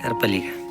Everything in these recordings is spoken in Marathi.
करपली का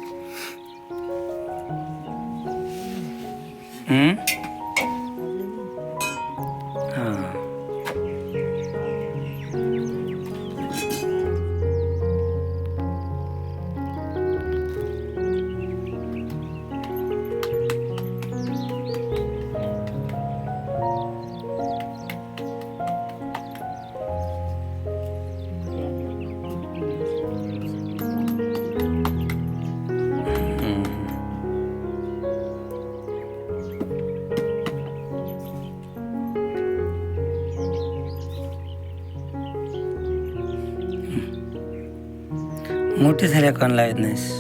मोठी झाल्या कोण लावत नाहीस.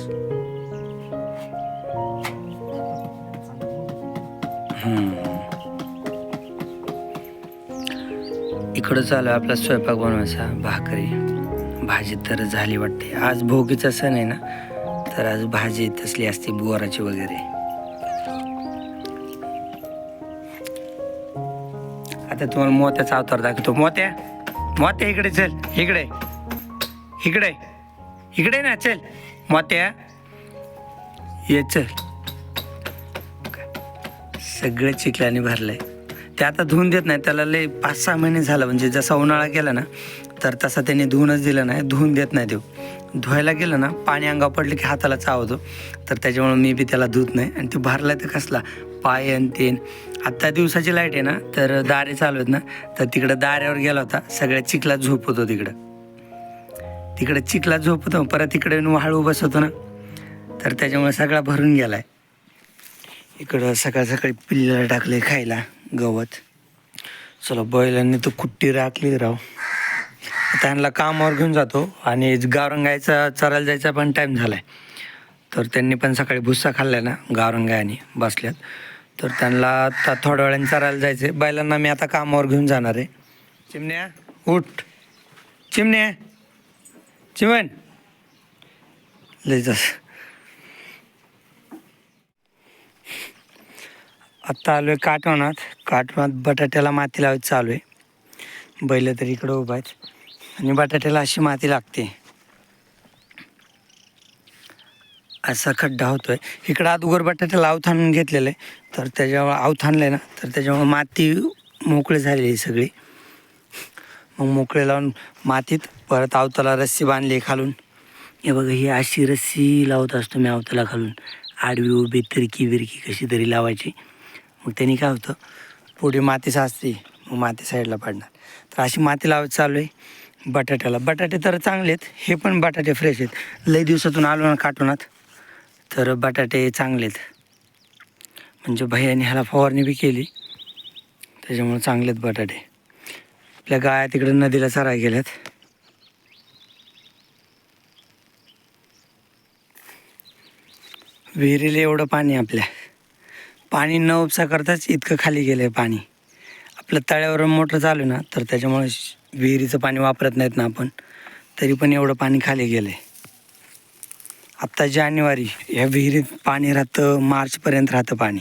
इकडं चालू आहे आपला स्वयंपाक बनवायचा भाकरी. भाजी तर झाली वाटते. आज भोगीचा सण आहे ना तर आज भाजी तसली असते बोराची वगैरे. आता तुम्हाला मोत्याचा अवतार दाखवतो. मोत्या मोत्या इकडे चल इकडे. इकडे. इकडे ना चल. मोत्या. ये चल. सगळं चिखलाने भरलंय. ते आता धुवून देत नाही त्याला लय पाच सहा महिने झालं. म्हणजे जसा उन्हाळा गेला ना तर तसा त्यांनी धुवूनच दिलं नाही धुवून देत नाही तो. धुवायला गेलं ना पाणी अंगावर पडलं की हाताला चावतो. तर त्याच्यामुळे मी बी त्याला धुत नाही. आणि ते भरलाय तर कसला? पाय आणि तेन. आत्ता दिवसाची लाइट आहे ना तर दारे चालू आहेत ना तर तिकडं दाऱ्यावर गेला होता सगळ्या चिखलात झोप होतो तिकडं. तिकडे चिखला झोपतो परत तिकडे वाळू बसवतो ना. तर त्याच्यामुळे सगळा भरून गेलाय. इकडं सकाळ सकाळी पिल्ल्याला टाकले खायला गवत. चला बैलांनी तर कुट्टी राखली राव. त्यांना कामावर घेऊन जातो आणि गावरंगायचा चरायला जायचा पण टाईम झालाय. तर त्यांनी पण सकाळी भुस्सा खाल्लाय ना गावरंगायाने बसल्यात. तर त्यांना आता थोड्या वेळाने चरायला जायचे बैलांना मी आता कामावर घेऊन जाणार आहे. चिमण्या उठ. चिमण्या. चिमण लय जास आत्ता आलो आहे काटवणात काटवणात बटाट्याला माती लावायची चालू आहे. बैल तर इकडं उभा आहेत. आणि बटाट्याला अशी माती लागते. असा खड्डा होतोय. इकडं अगोदर बटाट्याला अवथाणून घेतलेलं. आहे तर त्याच्यावर अवथानलं आहे ना तर त्याच्यामुळे माती मोकळी झालेली आहे सगळी. मग मोकळे लावून मातीत परत अवताला रस्सी बांधली खालून. हे बघा ही अशी रस्सी लावत असतो मी अवताला खालून. आडवी उभी तिरकी बिरकी कशी तरी लावायची. मग त्यांनी काय होतं पुढे माती साचते मग माती साईडला पडणार. तर अशी माती लावत चालू आहे बटाट्याला. बटाटे तर चांगले आहेत हे पण बटाटे फ्रेश आहेत. लई दिवसातून आलो ना काटूनात तर बटाटे चांगले आहेत. म्हणजे भैयाने ह्याला फवारणी बी केली त्याच्यामुळे चांगले आहेत बटाटे. आपल्या गाया तिकडे नदीला चराय गेल्यात. विहिरीला एवढं पाणी आपल्या. पाणी न उपसा करताच इतकं खाली गेलं आहे पाणी. आपलं तळ्यावर मोटर चालू ना तर त्याच्यामुळे विहिरीचं पाणी वापरत नाहीत ना आपण. तरी पण एवढं पाणी खाली गेलं आहे आत्ता जानेवारी ह्या विहिरीत पाणी राहतं मार्चपर्यंत राहतं पाणी.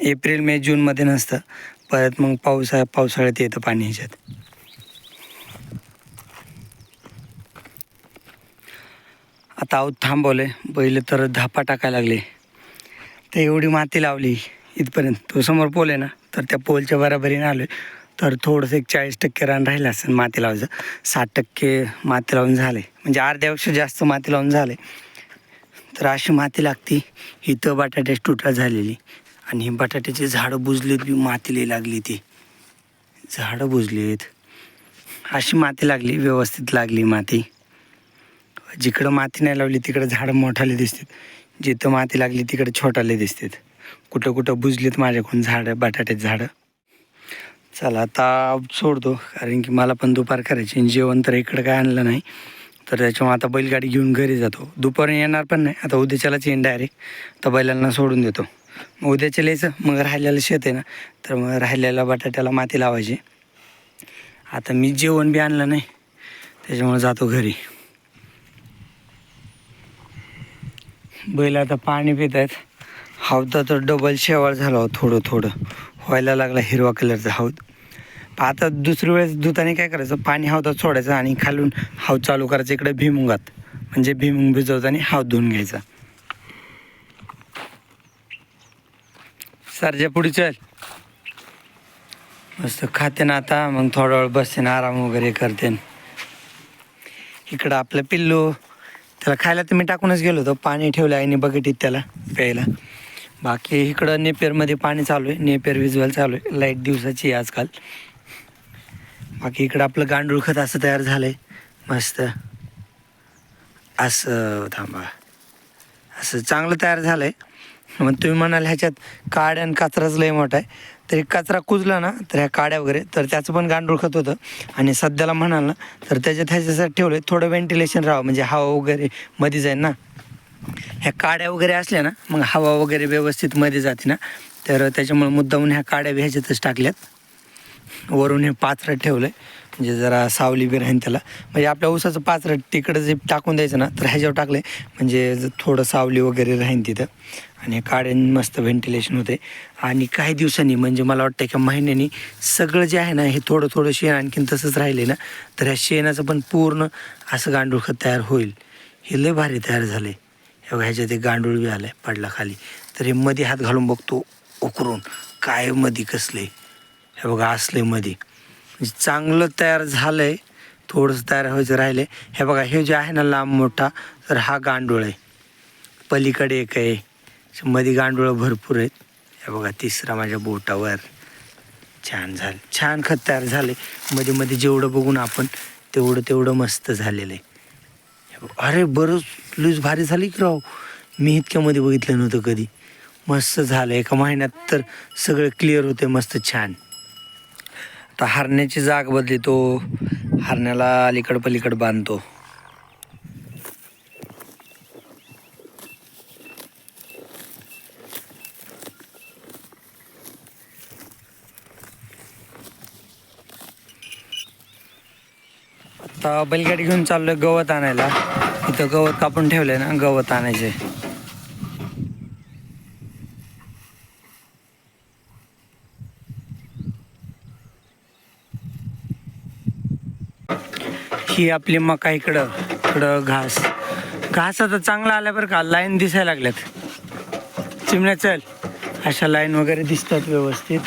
एप्रिल मे जूनमध्ये नसतं. परत मग पावसा पावसाळ्यात येतं पाणी ह्याच्यात. आता आऊत थांबवले बैल तर धापा टाकायला लागले. तर एवढी माती लावली इथपर्यंत. तो समोर पोल आहे ना तर त्या पोलच्या बराबरीने आलो तर थोडंसं एक चाळीस टक्के रान राहिलं असेल माती लावायचं. साठ टक्के माती लावून झाले. म्हणजे अर्ध्यापेक्षा जास्त माती लावून झाले. तर अशी माती लागती. इथं बटाट्याची तुटा झालेली. आणि हे बटाट्याचे झाडं बुजलीत बी मातीला लागली ती. झाडं बुजलीत. अशी माती लागली व्यवस्थित लागली माती. जिकडं माती नाही लावली तिकडं झाडं मोठाले दिसतात. जिथं माती लागली तिकडं छोटाले दिसतात. कुठं कुठं बुजलीत माझ्याकडून झाडं बटाट्याची झाडं. चला आता सोडतो कारण की मला पण दुपार करायची जेवण तर इकडं काय आणलं नाही. तर त्याच्यामुळे आता बैलगाडी घेऊन घरी जातो. दुपारी येणार पण नाही. आता उद्याच्यालाच येईन डायरेक्ट तर बैलांना सोडून देतो. मग उद्याच्या लिहायचं मग राहिलेलं शेत आहे ना तर मग राहिलेल्या बटाट्याला माती लावायची. आता मी जेवण बी आणलं नाही त्याच्यामुळे जातो घरी. बैल आता पाणी पित आहेत हौदा तर डबल शेवाळ झाला हो थोडं थोडं. व्हायला लागला हिरवा कलरचा हौद. आता दुसरी वेळेस दुधाने काय करायचं पाणी हवतात सोडायचं आणि खालून हाव चालू करायचं इकडे भीमुंगात. म्हणजे भीमुंग भिजवताना हाव धुवून घ्यायचा. सरजा पुढे चल. मस्त खाते ना आता मग थोडा वेळ बसते ना आराम वगैरे करते इकडं आपलं पिल्लू त्याला खायला तर मी टाकूनच गेलो होतो पाणी ठेवलं आहे बकेटीत त्याला प्यायला. बाकी इकडं नेपेरमध्ये पाणी चालू आहे नेपेर विज्युअल चालू आहे लाइट दिवसाची आहे आजकाल. बाकी इकडं आपलं गांडूळ खत असं तयार झालं आहे मस्त. असं थांबा. असं चांगलं तयार झालं आहे मग तुम्ही म्हणाल ह्याच्यात काड्या आणि कचराच लय मोठा आहे. तरी कचरा कुजला ना तर ह्या काड्या वगैरे तर त्याचं पण गांडूळ खत होतं. आणि सध्याला म्हणाल ना तर त्याच्यात ह्याच्यासाठी ठेवलं थोडं व्हेंटिलेशन राहावं म्हणजे हवा वगैरे मध्ये जाईल ना. ह्या काड्या वगैरे असल्या ना मग हवा वगैरे व्यवस्थित मध्ये जाते ना. तर त्याच्यामुळे मुद्दामून ह्या काड्या बी ह्याच्यातच टाकल्यात. वरून हे पात्र ठेवलं आहे म्हणजे जरा सावली बी राहीन त्याला. म्हणजे आपल्या ऊसाचं पाचरट तिकडं जे टाकून द्यायचं ना तर ह्याच्यावर टाकलं म्हणजे थोडं सावली वगैरे राहीन तिथं. आणि काड्याने मस्त व्हेंटिलेशन होते आणि काही दिवसांनी म्हणजे मला वाटतं एका महिन्यानी सगळं जे आहे ना हे थोडं थोडं शेण आणखीन तसंच राहिले ना तर ह्या शेणाचं पण पूर्ण असं गांडूळ खत तयार होईल. हे लय भारी तयार झाले हे बघा ह्याच्यात एक गांडूळ बी आलं आहे पडला खाली. तर हे मध्ये हात घालून बघतो उकरून. काय मध्ये कसले हे बघा असले मध्ये म्हणजे चांगलं तयार झालं आहे थोडंसं तयार व्हायचं राहिलं आहे हे बघा हे जे आहे ना लांब मोठा तर हा गांडूळ आहे. पलीकडे एक आहे. मध्ये गांडूळं भरपूर आहेत. हे बघा तिसरा माझ्या बोटावर. छान झालं. छान खत तयार झाले मध्ये मध्ये जेवढं बघून आपण तेवढं तेवढं मस्त झालेलं आहे. हे अरे बरंच लूज भारी झाली की राव. मी इतक्यामध्ये बघितलं नव्हतं कधी. मस्त झालं. एका महिन्यात तर सगळं क्लिअर होते मस्त छान. आता हरण्याची जाग बदलितो. हरण्याला अलीकड पलीकड बांधतो. आता बैलगाडी घेऊन चाललोय गवत आणायला. इथं गवत कापून ठेवलंय ना गवत आणायचे ही आपली मका इकडं इकडं घास. घास आता चांगला आला बरं का लाईन दिसायला लागल्यात. चिमण्या चल. अशा लाईन वगैरे दिसतात व्यवस्थित.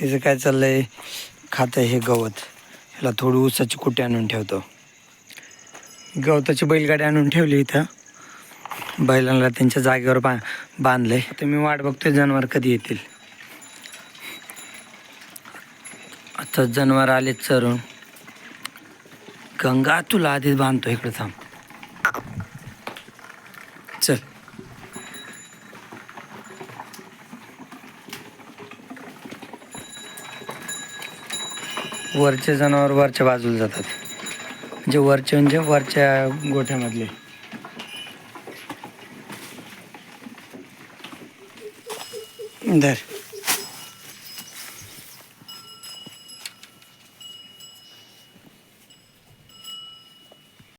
हिचं काय चाललंय? खातं हे गवत. ह्याला थोडी ऊसाची कुटी आणून ठेवतो. गवताची बैलगाडी आणून ठेवली इथं. बैलांना त्यांच्या जागेवर बा बांधलंय. तर मी वाट बघतोय जनावर कधी येतील. तर जनावर आलेत चरून. गंगा तुला आधीच बांधतो इकडे थांब. चल. वरचे जनावर वरच्या बाजूला जातात. म्हणजे वरचे म्हणजे वरच्या गोठ्यामधले. धर.